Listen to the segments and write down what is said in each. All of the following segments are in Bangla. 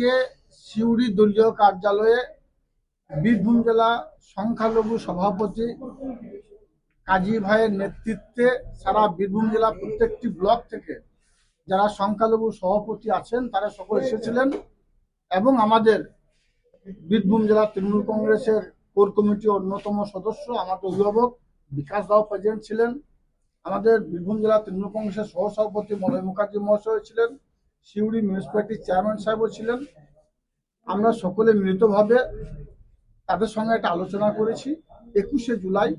আজকে সিউড়ি দলীয় কার্যালয়ে বীরভূম জেলা সংখ্যালঘু সভাপতি কাজী ভাইয়ের নেতৃত্বে সারা বীরভূম জেলা প্রত্যেকটি ব্লক থেকে যারা সংখ্যালঘু সভাপতি আছেন, তারা সকল এসেছিলেন এবং আমাদের বীরভূম জেলা তৃণমূল কংগ্রেসের কোর কমিটির অন্যতম সদস্য, আমাদের অভিভাবক বিকাশ রাও প্রেসিডেন্ট ছিলেন। আমাদের বীরভূম জেলা তৃণমূল কংগ্রেসের সহসভাপতি মলয় মুখার্জি মহাশয় ছিলেন। সিউড়ি মিউনিসিপ্যালিটির চেয়ারম্যান সাহেবও ছিলেন। আমরা সকলে মিলিতভাবে তাদের সঙ্গে একটা আলোচনা করেছি। একুশে জুলাই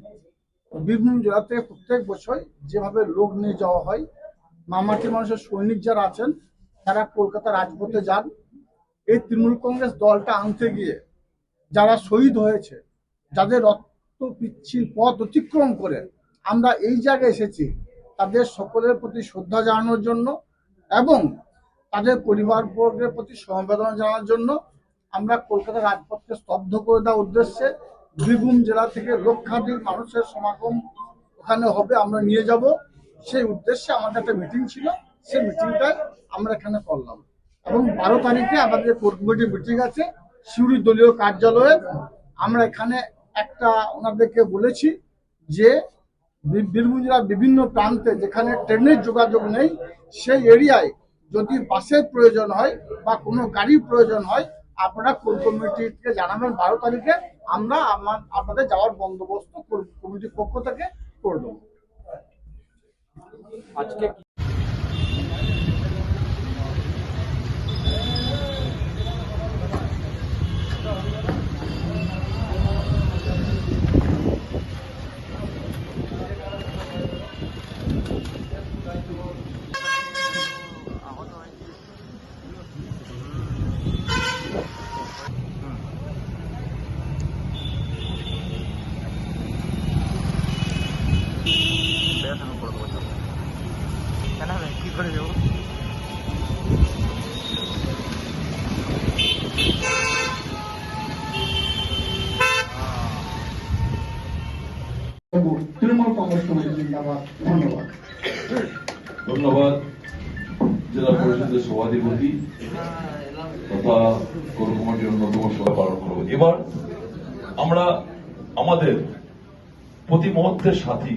বীরভূম জেলা থেকে প্রত্যেক বছর যেভাবে লোক নিয়ে যাওয়া হয়, মামাটি মানুষের সৈনিক যারা আছেন, তারা কলকাতা রাজপথে যান। এই তৃণমূল কংগ্রেস দলটা আনতে গিয়ে যারা শহীদ হয়েছে, যাদের রক্ত পিচ্ছিল পথ অতিক্রম করে, আমরা এই জায়গায় এসেছি। তাদের সকলের প্রতি শ্রদ্ধা জানানোর জন্য এবং তাদের পরিবারবর্গের প্রতি সমবেদনা জানানোর জন্য আমরা কলকাতা রাজপথকে স্তব্ধ করে দেওয়ার উদ্দেশ্যে বীরভূম জেলা থেকে লক্ষাধিক মানুষের সমাগম ওখানে হবে, আমরা নিয়ে যাব। সেই উদ্দেশ্যে আমাদের একটা মিটিং ছিল, সেই মিটিংটা আমরা এখানে করলাম। এবং বারো তারিখে আমাদের কোর কমিটির মিটিং আছে, সিউড়ি দলীয় কার্যালয়ে আমরা এখানে একটা ওনাদেরকে বলেছি যে বীরভূম জেলার বিভিন্ন প্রান্তে যেখানে ট্রেনের যোগাযোগ নেই, সেই এরিয়ায় যদি বাসের প্রয়োজন হয় বা কোনো গাড়ির প্রয়োজন হয়, আপনারা কোন কমিটিকে জানাবেন বারো তারিখে, আমরা আমার- আপনাদের যাওয়ার বন্দোবস্ত কমিটির পক্ষ থেকে করে দেবো আজকে করে যাব তৃণমূল কংগ্রেস কমিটি জিন্দাবাদ। ধন্যবাদ। ধন্যবাদ জেলা পরিষদের সভাধিপতি তথা কোর কমিটির অন্যতম সভা পালন করব এবার আমরা আমাদের প্রতি মুহূর্তের সাথী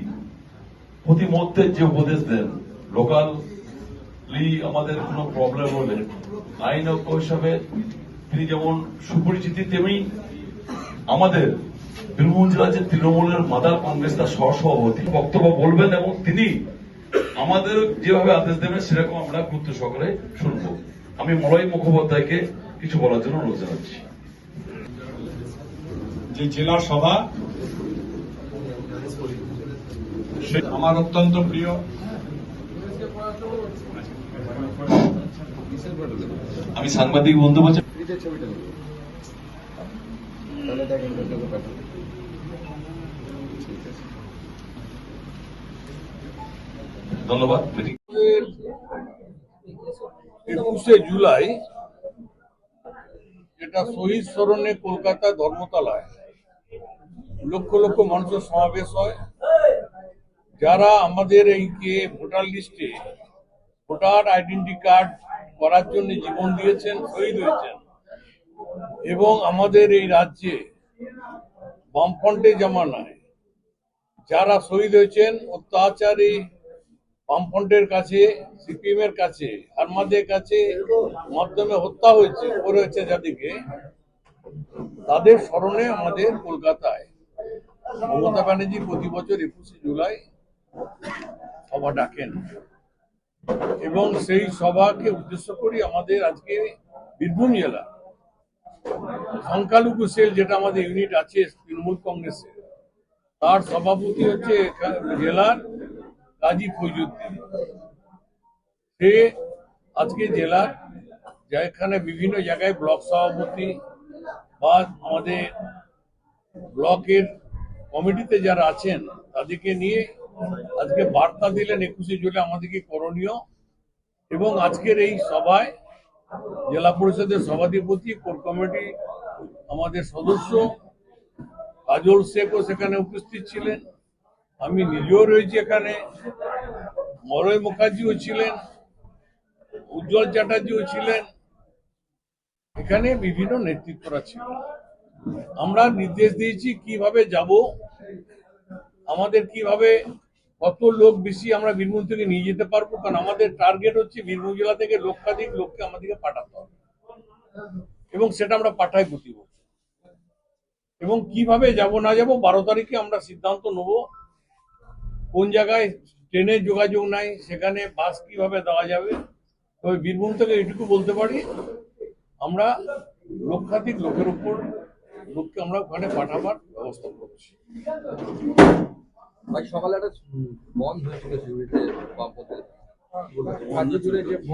প্রতি মুহূর্তের যে উপদেশ দেন লোকালি আমাদের কোনো প্রবলেম হলে আইন ঐক্য হিসাবে তিনি যেমন সুপরিচিতি, তেমনি আমাদের বীরভূম জেলার যে তৃণমূলের মাদার কংগ্রেস তার সহসভাপতি। বক্তব্য বলবেন এবং তিনি আমাদের যেভাবে আদেশ দেবেন সেরকম আমরা গুরুত্ব সহকারে শুনব। আমি মলয় মুখোপাধ্যায়কে কিছু বলার জন্য অনুরোধ জানাচ্ছি। যে জেলা সভা আমার অত্যন্ত প্রিয়। আমি সাংবাদিক বন্ধু বলছি। ধন্যবাদ একুশে জুলাই যেটা শহীদ স্মরণে কলকাতা ধর্মতলায় লক্ষ লক্ষ মানুষের সমাবেশ হয়। যারা আমাদের এই যে ভোটার লিস্টে ভোটার আইডেন্টি কার্ড করার জন্য জীবন দিয়েছেন, শহীদ হয়েছেন, এবং আমাদের এই রাজ্যে বামফ্রন্টের জামানায় যারা শহীদ হয়েছেন, অত্যাচারী বামফ্রন্টের কাছে সিপিএম এর কাছে আমাদের কাছে মাধ্যমে হত্যা হয়েছে করেছে যাদেরকে, তাদের স্মরণে আমাদের কলকাতায় মমতা ব্যানার্জি প্রতি বছর একুশে জুলাই সভা ডাকেন। এবং সেই সভাকে উদ্দেশ্য করি আমাদের আজকে বীরভূম জেলা, সংখ্যালঘু সেল যেটা আমাদের ইউনিট আছে তৃণমূল কংগ্রেসের তার সভাপতি হচ্ছে জেলার কাজী ফৈজুদ্দিন। সে আজকে জেলার যেখানে বিভিন্ন জায়গায় ব্লক সভাপতি বা আমাদের ব্লকের কমিটিতে যারা আছেন, তাদেরকে নিয়ে আজকে বার্তা দিলেন একুশে জুলাই আমাদেরকে করণীয় এবং আজকের এই সভায় জেলা পরিষদের সভাধিপতি, কোর কমিটি আমাদের সদস্য কাজল শেখও সেখানে উপস্থিত ছিলেন। আমি নিজেও রয়েছি এখানে। মরয় মুখার্জিও ছিলেন। উজ্জ্বল চ্যাটার্জিও ছিলেন। এখানে বিভিন্ন নেতৃত্বরা ছিল আমরা নির্দেশ দিয়েছি কীভাবে যাব, আমাদের কীভাবে কত লোক বেশি আমরা বীরভূম থেকে নিয়ে যেতে পারব? কারণ আমাদের টার্গেট হচ্ছে বীরভূম জেলা থেকে লক্ষাধিক লোককে আমাদেরকে পাঠাতে হবে। এবং সেটা আমরা পাঠাই প্রতি। এবং কীভাবে যাব না যাব বারো তারিখে আমরা সিদ্ধান্ত নেব। কোন জায়গায় ট্রেনের যোগাযোগ নাই, সেখানে বাস কীভাবে দেওয়া যাবে? তবে বীরভূম থেকে এটুকু বলতে পারি, আমরা লক্ষাধিক লোকের উপর লোককে আমরা ওখানে পাঠাবার ব্যবস্থা করছি।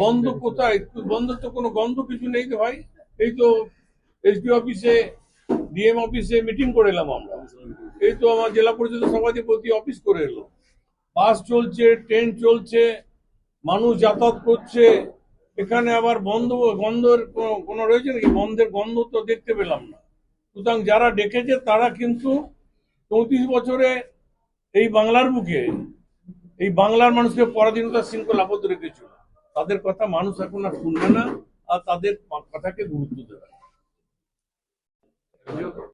বন্ধ কোথায়? বন্ধ তো কোনো গন্ধ কিছু নেই তো ভাই। এই তো এসডি অফিসে ডিএম অফিসে মিটিং করে এলাম আমরা। এই তো আমার জেলা পরিষদের সভাধিপতি অফিস করে এলো। বাস চলছে ট্রেন চলছে, মানুষ যাতায়াত করছে। এখানে আবার বন্ধ, গন্ধের কোনো রয়েছে নাকি? বন্ধের গন্ধ তো দেখতে পেলাম না। সুতরাং যারা ডেকেছে তারা কিন্তু চৌত্রিশ বছরে এই বাংলার বুকে এই বাংলার মানুষকে পরাধীনতা শৃঙ্খলা আবদ্ধ রেখেছিল তাদের কথা মানুষ এখন আর শুনবে না, আর তাদের কথাকে গুরুত্ব দেবে না।